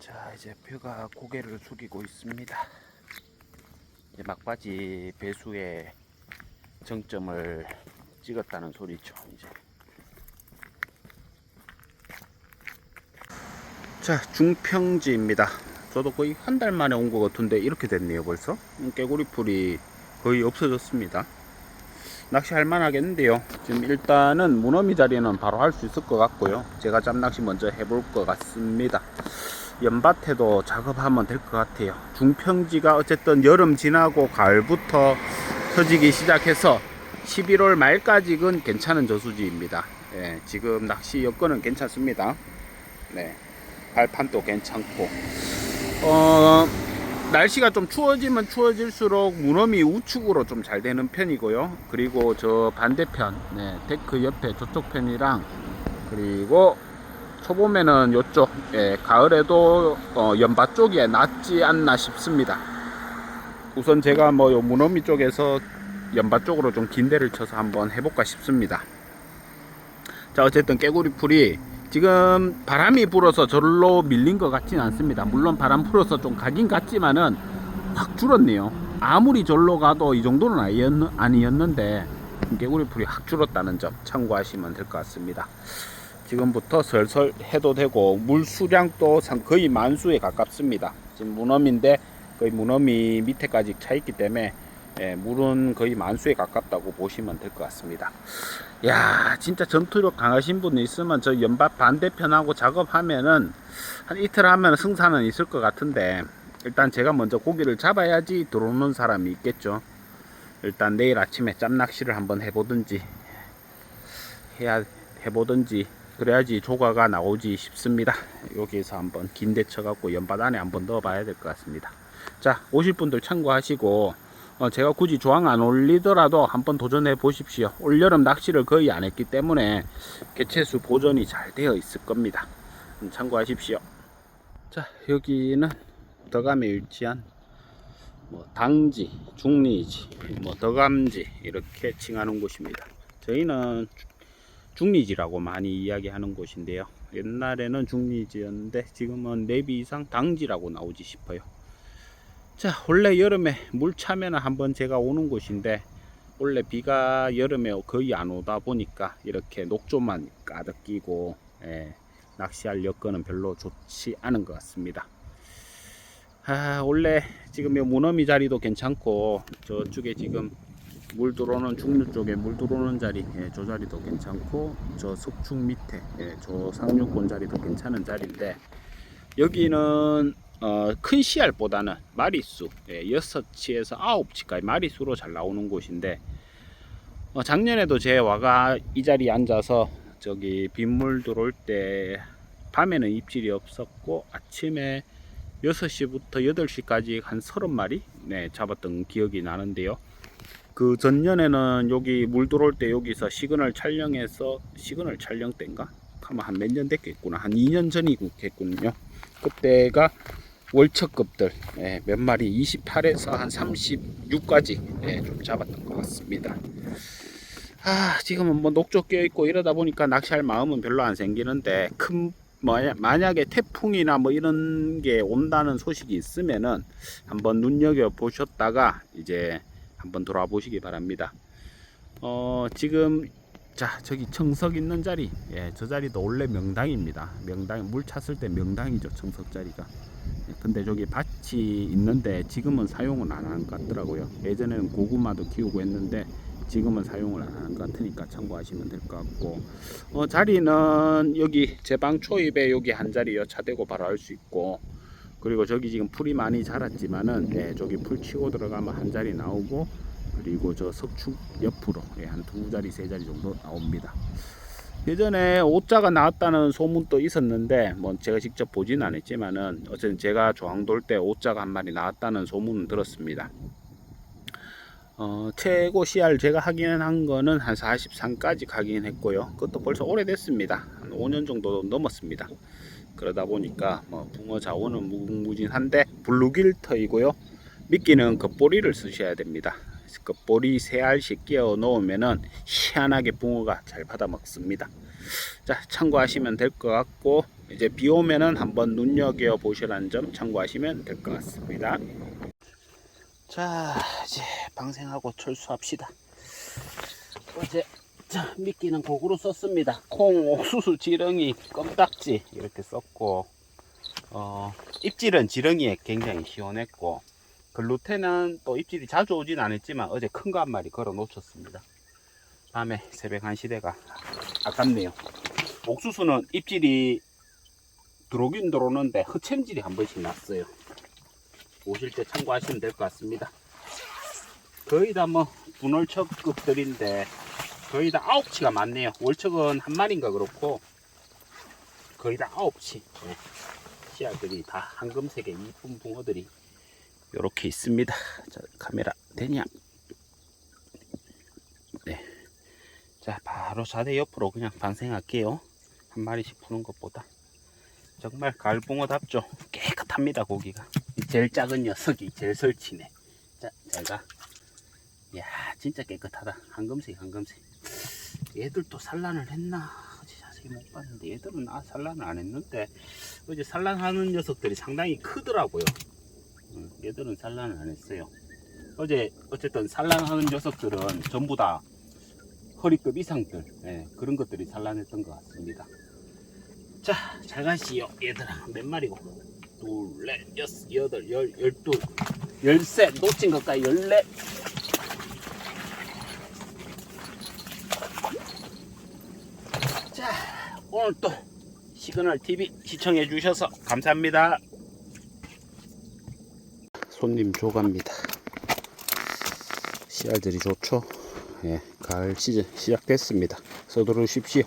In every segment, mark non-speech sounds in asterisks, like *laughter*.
자 이제 벼가 고개를 숙이고 있습니다. 이제 막바지 배수의 정점을 찍었다는 소리죠. 이제 자 중평지입니다. 저도 거의 한 달 만에 온 것 같은데 이렇게 됐네요 벌써. 음, 깨구리 풀이 거의 없어졌습니다. 낚시할 만하겠는데요. 지금 일단은 무너미 자리는 바로 할 수 있을 것 같고요. 제가 짬낚시 먼저 해볼 것 같습니다. 연밭에도 작업하면 될 것 같아요. 중평지가 어쨌든 여름 지나고 가을부터 터지기 시작해서 11월 말까지는 괜찮은 저수지입니다. 예, 지금 낚시 여건은 괜찮습니다. 네, 발판도 괜찮고, 어, 날씨가 좀 추워지면 추워질수록 무덤이 우측으로 좀 잘 되는 편이고요. 그리고 저 반대편, 네, 데크 옆에 저쪽 편이랑 그리고 초봄에는 요쪽, 예, 가을에도 어, 연밭 쪽에 낫지 않나 싶습니다. 우선 제가 뭐 요 무너미 쪽에서 연밭 쪽으로 좀 긴대를 쳐서 한번 해볼까 싶습니다. 자, 어쨌든 깨구리 풀이 지금 바람이 불어서 절로 밀린 것 같지는 않습니다. 물론 바람 불어서 좀 가긴 갔지만은 확 줄었네요. 아무리 절로 가도 이 정도는 아니었- 아니었는데 깨구리 풀이 확 줄었다는 점 참고하시면 될 것 같습니다. 지금부터 설설 해도 되고 물 수량도 상- 거의 만수에 가깝습니다. 지금 무넘인데 거의 무넘이 밑에까지 차 있기 때문에 예, 물은 거의 만수에 가깝다고 보시면 될 것 같습니다. 야, 진짜 전투력 강하신 분 있으면 저 연밭 반대편하고 작업하면은 한 이틀 하면 승산은 있을 것 같은데 일단 제가 먼저 고기를 잡아야지 들어오는 사람이 있겠죠. 일단 내일 아침에 짬낚시를 한번 해보든지 해야 해보든지 그래야지 조가가 나오지 싶습니다. 여기에서 한번 긴대 쳐갖고 연밭 안에 한번 넣어 봐야 될 것 같습니다. 자 오실 분들 참고하시고 어, 제가 굳이 조항 안 올리더라도 한번 도전해 보십시오. 올여름 낚시를 거의 안 했기 때문에 개체수 보존이 잘 되어 있을 겁니다. 음, 참고하십시오. 자 여기는 덕암에 위치한 뭐 당지, 중리지, 뭐 덕암지 이렇게 칭하는 곳입니다. 저희는 중리지라고 많이 이야기하는 곳인데요. 옛날에는 중리지였는데 지금은 내비 이상 당지라고 나오지 싶어요. 자, 원래 여름에 물 차면 한번 제가 오는 곳인데 원래 비가 여름에 거의 안 오다 보니까 이렇게 녹조만 가득 끼고 예, 낚시할 여건은 별로 좋지 않은 것 같습니다. 아, 원래 지금 이 무너미 자리도 괜찮고 저쪽에 지금 물 들어오는 중류 쪽에 물 들어오는 자리 예, 저 자리도 괜찮고 저 석축 밑에 예, 저 상류권 자리도 괜찮은 자리인데 여기는 어, 큰 씨알보다는 마리수 예, 6치에서 9치까지 마리수로 잘 나오는 곳인데 어, 작년에도 제 와가 이 자리에 앉아서 저기 빗물 들어올 때 밤에는 입질이 없었고 아침에 6시부터 8시까지 한 30마리 네, 잡았던 기억이 나는데요. 그 전년에는 여기 물 들어올 때 여기서 시그널 촬영해서 시그널 촬영 때인가? 아마 한 몇 년 됐겠구나. 한 2년 전이겠군요. 그때가 월척급들 예, 몇 마리 28에서 한 36까지 예, 좀 잡았던 것 같습니다. 아 지금은 뭐 녹조 껴 있고 이러다 보니까 낚시할 마음은 별로 안 생기는데 큰 뭐냐, 만약에 태풍이나 뭐 이런 게 온다는 소식이 있으면은 한번 눈여겨 보셨다가 이제 한번 돌아 보시기 바랍니다. 어 지금 자 저기 청석 있는 자리 예, 저 자리도 원래 명당입니다. 명당 물 찼을 때 명당이죠 청석 자리가. 예, 근데 저기 밭이 있는데 지금은 사용은 안 하는 것 같더라고요. 예전에는 고구마도 키우고 했는데 지금은 사용을 안 하는 것 같으니까 참고하시면 될 것 같고 어, 자리는 여기 제 방 초입에 여기 한 자리요 차대고 바로 할 수 있고 그리고 저기 지금 풀이 많이 자랐지만은 예, 저기 풀 치고 들어가면 한 자리 나오고 그리고 저 석축 옆으로 예, 한두 자리 세 자리 정도 나옵니다. 예전에 오자가 나왔다는 소문도 있었는데 뭐 제가 직접 보진 않았지만은 어쨌든 제가 조항돌 때 오자가 한 마리 나왔다는 소문은 들었습니다. 어, 최고 CR 제가 확인한 거는 한 43까지 가긴 했고요. 그것도 벌써 오래됐습니다. 한 5년 정도 넘었습니다. 그러다 보니까 뭐 붕어 자원은 무궁무진한데 블루길터이고요. 미끼는 겉보리를 쓰셔야 됩니다. 겉보리 세 알씩 끼워 놓으면은 희한하게 붕어가 잘 받아 먹습니다. 자 참고하시면 될 것 같고 이제 비 오면은 한번 눈여겨 보시라는 점 참고하시면 될 것 같습니다. 자 이제 방생하고 철수합시다. 어제 자, 미끼는 고구로 썼습니다. 콩, 옥수수, 지렁이, 껌딱지 이렇게 썼고 어, 입질은 지렁이에 굉장히 시원했고 글루텐은 또 입질이 자주 오진 않았지만 어제 큰 거 한 마리 걸어 놓쳤습니다. 밤에 새벽 1시대가 아깝네요. 옥수수는 입질이 들어오긴 들어오는데 흑챔질이 한 번씩 났어요. 오실 때 참고하시면 될 것 같습니다. 거의 다 뭐 분월척급들인데 거의 다 아홉치가 많네요. 월척은 한 마리인가 그렇고 거의 다 아홉치. 네. 씨알들이 다 황금색의 이쁜 붕어들이 이렇게 있습니다. 자, 카메라 되냐? 네. 자, 바로 자대 옆으로 그냥 방생할게요. 한 마리씩 푸는 것보다. 정말 가을붕어답죠. 깨끗합니다, 고기가. 이 제일 작은 녀석이 제일 설치네. 자, 제가. 이야, 진짜 깨끗하다. 황금색, 황금색. 얘들도 산란을 했나? 어제 자세히 못 봤는데, 얘들은 아, 산란을 안 했는데, 어제 산란하는 녀석들이 상당히 크더라고요. 음, 얘들은 산란을 안 했어요. 어제, 어쨌든 산란하는 녀석들은 전부 다 허리급 이상들, 예, 그런 것들이 산란했던 것 같습니다. 자, 잘 가시오, 얘들아. 몇 마리고? 둘, 넷, 여섯, 여덟, 열, 열둘, 열셋, 놓친 것까지 열넷. 자, 오늘 또 시그널 TV 시청해 주셔서 감사합니다. 손님 조갑니다. 씨알들이 좋죠? 예, 가을 시즌 시작됐습니다. 서두르십시오.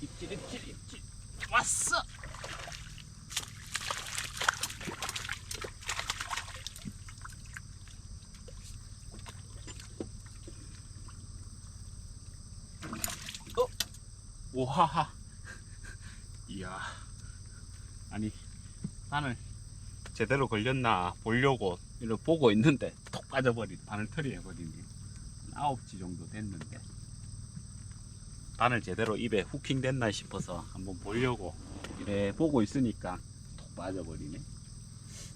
입질, 입질, 입질. 왔어! 어? 오하하. *laughs* 이야. 아니, 바늘 제대로 걸렸나 보려고 이렇게 보고 있는데 톡 빠져버린 바늘 털이 해버리네. 아홉 지 정도 됐는데. 바늘 제대로 입에 후킹 됐나 싶어서 한번 보려고 이래 보고 있으니까 톡 빠져버리네.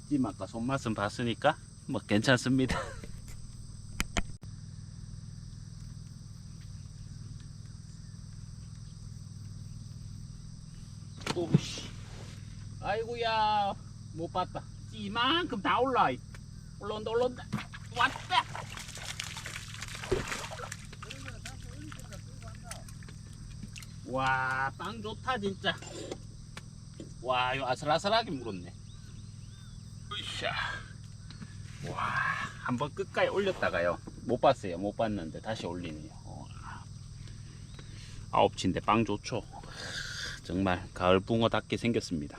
찜 아까 손맛은 봤으니까 뭐 괜찮습니다. *laughs* 오씨, 아이고야 못 봤다. 이만큼 다 올라. 올라온다 올라온다. 왔다. 와, 빵 좋다 진짜. 와, 이거 아슬아슬하게 물었네. 으쌰. 와, 한번 끝까지 올렸다가요. 못 봤어요. 못 봤는데 다시 올리네요. 어, 아홉 치인데 빵 좋죠. 정말 가을 붕어답게 생겼습니다.